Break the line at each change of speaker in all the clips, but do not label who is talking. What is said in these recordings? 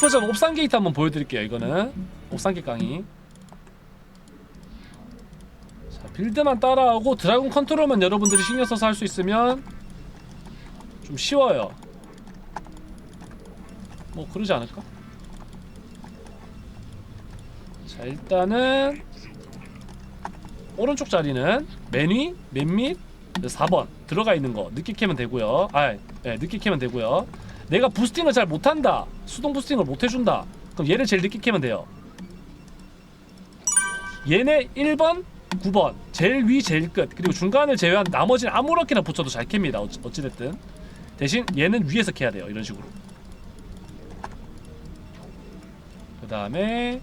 부표전 옵산 게이트 한번 보여드릴게요 이거는 옵산게 강의 자 빌드만 따라하고 드라군 컨트롤만 여러분들이 신경 써서 할 수 있으면 좀 쉬워요 뭐 그러지 않을까? 자 일단은 오른쪽 자리는 맨 위, 맨 밑, 4번 들어가 있는 거 늦게 캐면 되고요. 아, 예, 늦게 캐면 되고요. 내가 부스팅을 잘 못한다. 수동 부스팅을 못 해준다. 그럼 얘를 제일 늦게 캐면 돼요. 얘네 1번, 9번 제일 위, 제일 끝 그리고 중간을 제외한 나머지는 아무렇게나 붙여도 잘 캡니다. 어찌, 어찌됐든 대신 얘는 위에서 캐야 돼요. 이런 식으로. 그 다음에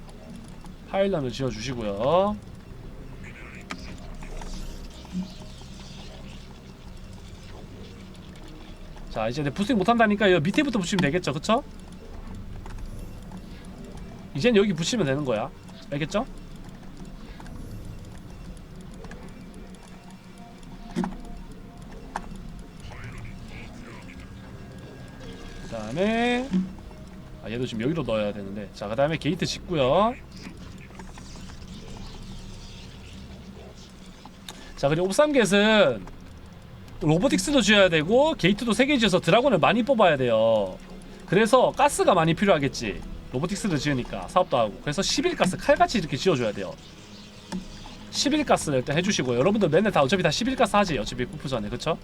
파일런을 지어주시고요. 자 이제 내 부스팅 못한다니까 여 밑에부터 붙이면 되겠죠 그쵸? 이젠 여기 붙이면 되는 거야 알겠죠? 그 다음에 아 얘도 지금 여기로 넣어야 되는데 자 그 다음에 게이트 짓고요 자 그리고 옵삼겟은 로보틱스도 지어야 되고 게이트도 3개 지어서 드라곤을 많이 뽑아야 돼요. 그래서 가스가 많이 필요하겠지. 로보틱스를 지으니까 사업도 하고. 그래서 11가스 칼같이 이렇게 지어줘야 돼요. 11가스를 일단 해주시고 여러분들 맨날 다 어차피 다 11가스 하지 어차피 쿠프 전에. 그쵸?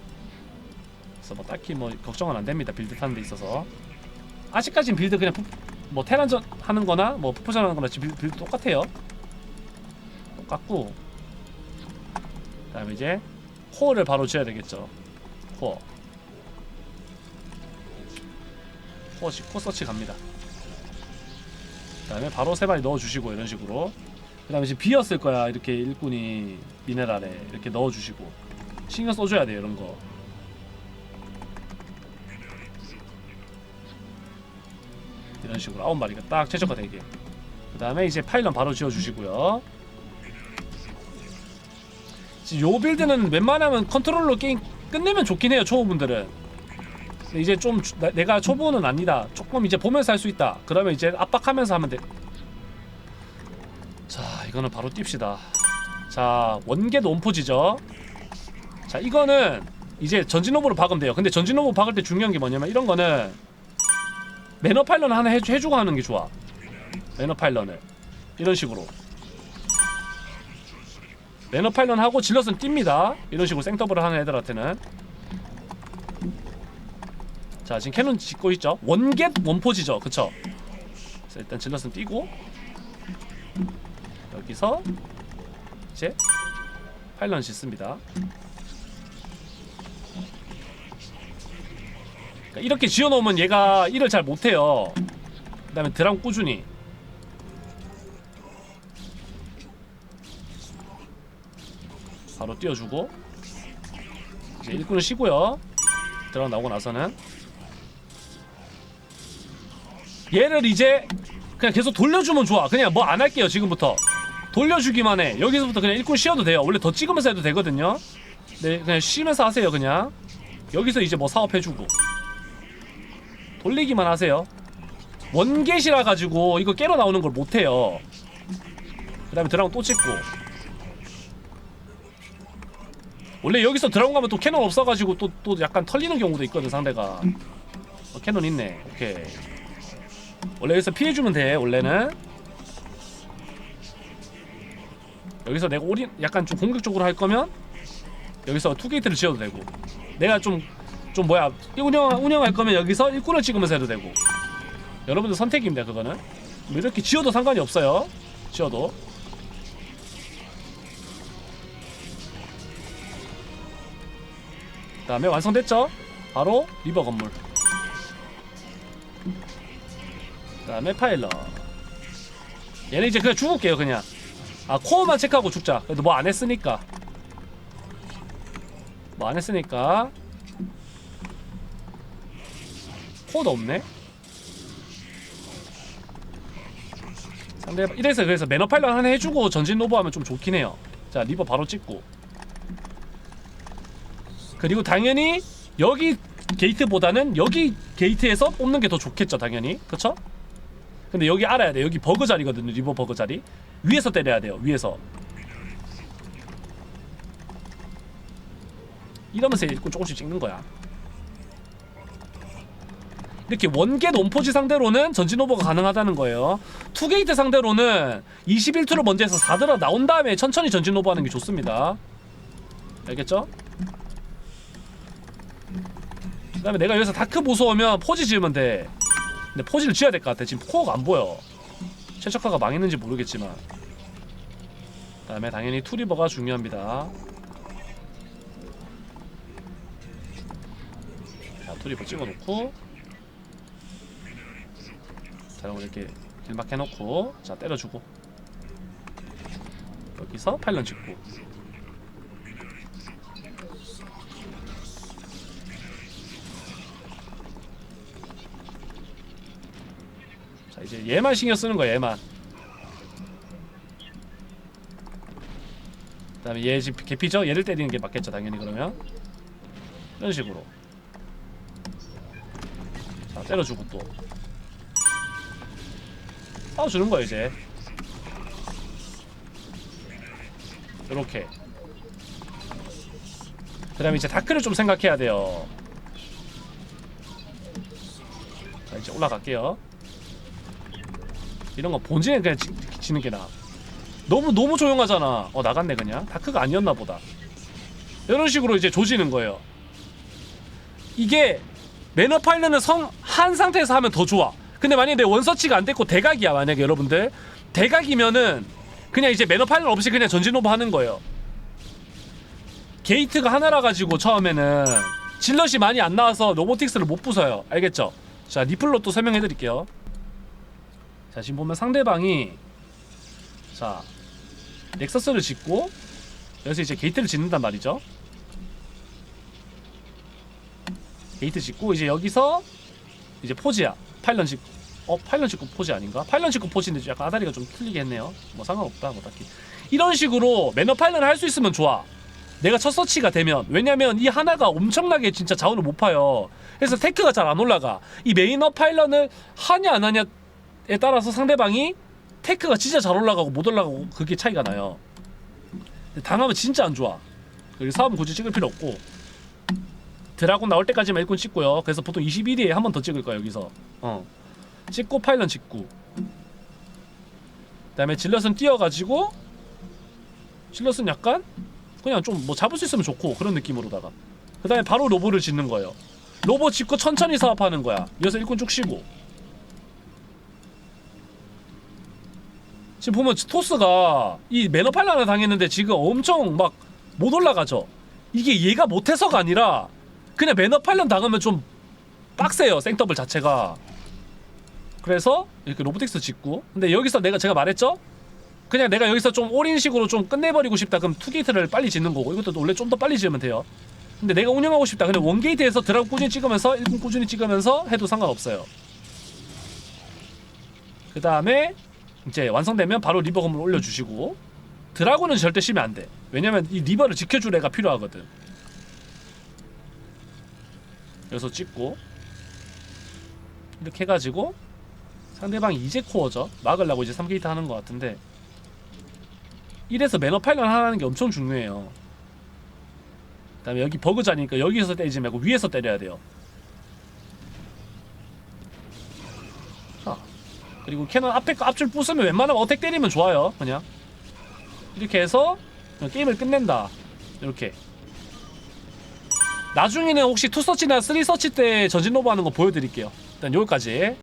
그래서 뭐 딱히 뭐 걱정은 안 됩니다. 빌드 타는 데 있어서. 아직까진 빌드 그냥 푸, 뭐 테란전 하는 거나 뭐 푸프전 하는 거나 빌드, 빌드 똑같아요. 똑같고. 그 다음에 이제 코어를 바로 지어야 되겠죠. 코어. 코어 시- 코어 서치 갑니다. 그 다음에 바로 세 마리 넣어주시고 이런 식으로. 그 다음에 지금 비었을 거야 이렇게 일꾼이 미네랄에 이렇게 넣어주시고 신경 써줘야 돼요 이런 거. 이런 식으로 아홉 마리가 딱 최적화 되게. 그 다음에 이제 파일런 바로 지어주시고요. 요 빌드는 웬만하면 컨트롤러 게임 끝내면 좋긴 해요 초보분들은. 이제 좀 주- 나- 내가 초보는 아니다. 조금 이제 보면서 할 수 있다. 그러면 이제 압박하면서 하면 돼자 이거는 바로 띱시다. 자 원겟 원포지죠? 자 이거는 이제 전진로브로 박으면 돼요. 근데 전진로브 박을 때 중요한 게 뭐냐면 이런 거는 매너 파일런 하나 해주, 해주고 하는 게 좋아. 매너 파일런을 이런 식으로 매너 파일런 하고 질럿은 뜁니다. 이런 식으로 생더블을 하는 애들한테는. 자 지금 캐논 짓고 있죠? 원겟 원포지죠? 그쵸? 그래서 일단 질럿은 뛰고. 여기서 이제 파일런 짓습니다. 그러니까 이렇게 지어놓으면 얘가 일을 잘 못해요. 그 다음에 드럼 꾸준히 띄워주고 이제 일꾼을 쉬고요. 들어가 나오고 나서는 얘를 이제 그냥 계속 돌려주면 좋아. 그냥 뭐 안 할게요 지금부터. 돌려주기만 해. 여기서부터 그냥 일꾼 쉬어도 돼요. 원래 더 찍으면서 해도 되거든요. 네 그냥 쉬면서 하세요 그냥. 여기서 이제 뭐 사업해주고. 돌리기만 하세요. 원겟이라 가지고 이거 깨러 나오는 걸 못해요. 그 다음에 드라곤 또 찍고 원래 여기서 드라곤 가면 또 캐논 없어가지고 또 또 약간 털리는 경우도 있거든 상대가. 어, 캐논 있네. 오케이. 원래 여기서 피해주면 돼 원래는. 여기서 내가 올인 약간 좀 공격적으로 할 거면 여기서 투게이트를 지어도 되고. 내가 좀 좀 뭐야 운영 운영할 거면 여기서 일꾼을 찍으면서 해도 되고. 여러분들 선택입니다 그거는. 뭐 이렇게 지어도 상관이 없어요. 지어도 그 다음에 완성됐죠? 바로 리버 건물. 그 다음에 파일럿. 얘는 이제 그냥 죽을게요 그냥. 아 코어만 체크하고 죽자. 그래도 뭐 안 했으니까. 뭐 안 했으니까. 코어도 없네. 상대 이래서 그래서 매너 파일럿 하나 해주고 전진 로버 하면 좀 좋긴 해요. 자 리버 바로 찍고 그리고 당연히 여기 게이트보다는 여기 게이트에서 뽑는 게 더 좋겠죠 당연히. 그쵸? 근데 여기 알아야 돼 여기 버그 자리거든요 리버 버그 자리. 위에서 때려야 돼요 위에서. 이러면서 조금씩 찍는 거야. 이렇게 원겟 원포지 상대로는 전진 오버가 가능하다는 거예요. 투게이트 상대로는 21투를 먼저 해서 4드라 나온 다음에 천천히 전진 오버하는 게 좋습니다. 알겠죠? 그 다음에 내가 여기서 다크 보수하면 포지 지으면 돼. 근데 포지를 지어야 될 것 같아. 지금 코어가 안 보여. 최적화가 망했는지 모르겠지만. 그 다음에 당연히 투리버가 중요합니다. 자 투리버 찍어놓고. 자 그럼 이렇게 길막 해놓고. 자 때려주고. 여기서 파일런 찍고 이제 얘만 신경 쓰는 거야 얘만. 그 다음에 얘 지금 개피죠? 얘를 때리는 게 맞겠죠 당연히 그러면? 이런 식으로. 자 때려주고 또. 싸워주는 거야 이제. 이렇게. 그 다음에 이제 다크를 좀 생각해야 돼요. 자 이제 올라갈게요 이런 거 본진에 그냥 지, 지는 게 나아. 너무 너무 조용하잖아. 어 나갔네 그냥. 다크가 아니었나 보다. 이런 식으로 이제 조지는 거예요. 이게 매너 파일런은 성 한 상태에서 하면 더 좋아. 근데 만약에 내 원서치가 안 됐고 대각이야 만약에 여러분들. 대각이면은 그냥 이제 매너 파일런 없이 그냥 전진 오버 하는 거예요. 게이트가 하나라 가지고 처음에는 질럿이 많이 안 나와서 로보틱스를 못 부숴요. 알겠죠? 자 리플로 또 설명해 드릴게요 자 지금 보면 상대방이 자 넥서스를 짓고 여기서 이제 게이트를 짓는단 말이죠. 게이트 짓고 이제 여기서 이제 포지야. 파일런 짓고. 어 파일런 짓고 포지 아닌가? 파일런 짓고 포지인데 좀 약간 아다리가 좀 틀리게 했네요. 뭐 상관없다 뭐 딱히. 이런 식으로 매너 파일런을 할 수 있으면 좋아. 내가 첫 서치가 되면. 왜냐면 이 하나가 엄청나게 진짜 자원을 못 파요. 그래서 테크가 잘 안 올라가. 이 메인어 파일런을 하냐 안 하냐에 따라서 상대방이 테크가 진짜 잘 올라가고 못 올라가고 그게 차이가 나요. 당하면 진짜 안 좋아. 싸움 굳이 찍을 필요 없고. 드라곤 나올 때까지만 일꾼 찍고요. 그래서 보통 21위에 한 번 더 찍을 거야 여기서. 어. 찍고 파일런 찍고. 그 다음에 질럿은 뛰어가지고 질럿은 약간 그냥 좀 뭐 잡을 수 있으면 좋고 그런 느낌으로다가. 그 다음에 바로 로보를 짓는 거예요. 로보 짓고 천천히 사업하는 거야. 이어서 일꾼 쭉 쉬고 지금 보면 토스가 이 매너 팔란을 당했는데 지금 엄청 막 못 올라가죠. 이게 얘가 못해서가 아니라 그냥 매너 팔란 당하면 좀 빡세요 생더블 자체가. 그래서 이렇게 로보틱스 짓고. 근데 여기서 내가 제가 말했죠? 그냥 내가 여기서 좀 올인 식으로 좀 끝내버리고 싶다. 그럼 투게이트를 빨리 짓는 거고. 이것도 원래 좀 더 빨리 지으면 돼요. 근데 내가 운영하고 싶다. 근데 원게이트에서 드라곤 꾸준히 찍으면서 1분 꾸준히 찍으면서 해도 상관없어요. 그 다음에 이제 완성되면 바로 리버 건물 올려주시고 드라곤은 절대 쉬면 안 돼. 왜냐면 이 리버를 지켜줄 애가 필요하거든. 여기서 찍고 이렇게 해가지고 상대방이 이제 코어죠. 막으려고 이제 3게이트 하는 것 같은데 이래서 매너 파일런 하는 게 엄청 중요해요. 그 다음에 여기 버그 자니까 여기서 때리지 말고 위에서 때려야 돼요. 자 그리고 캐논 앞에 거 앞줄 부수면 웬만하면 어택 때리면 좋아요. 그냥. 이렇게 해서 그냥 게임을 끝낸다. 이렇게. 나중에는 혹시 투서치나 쓰리서치 때 전진 로브 하는 거 보여드릴게요. 일단 여기까지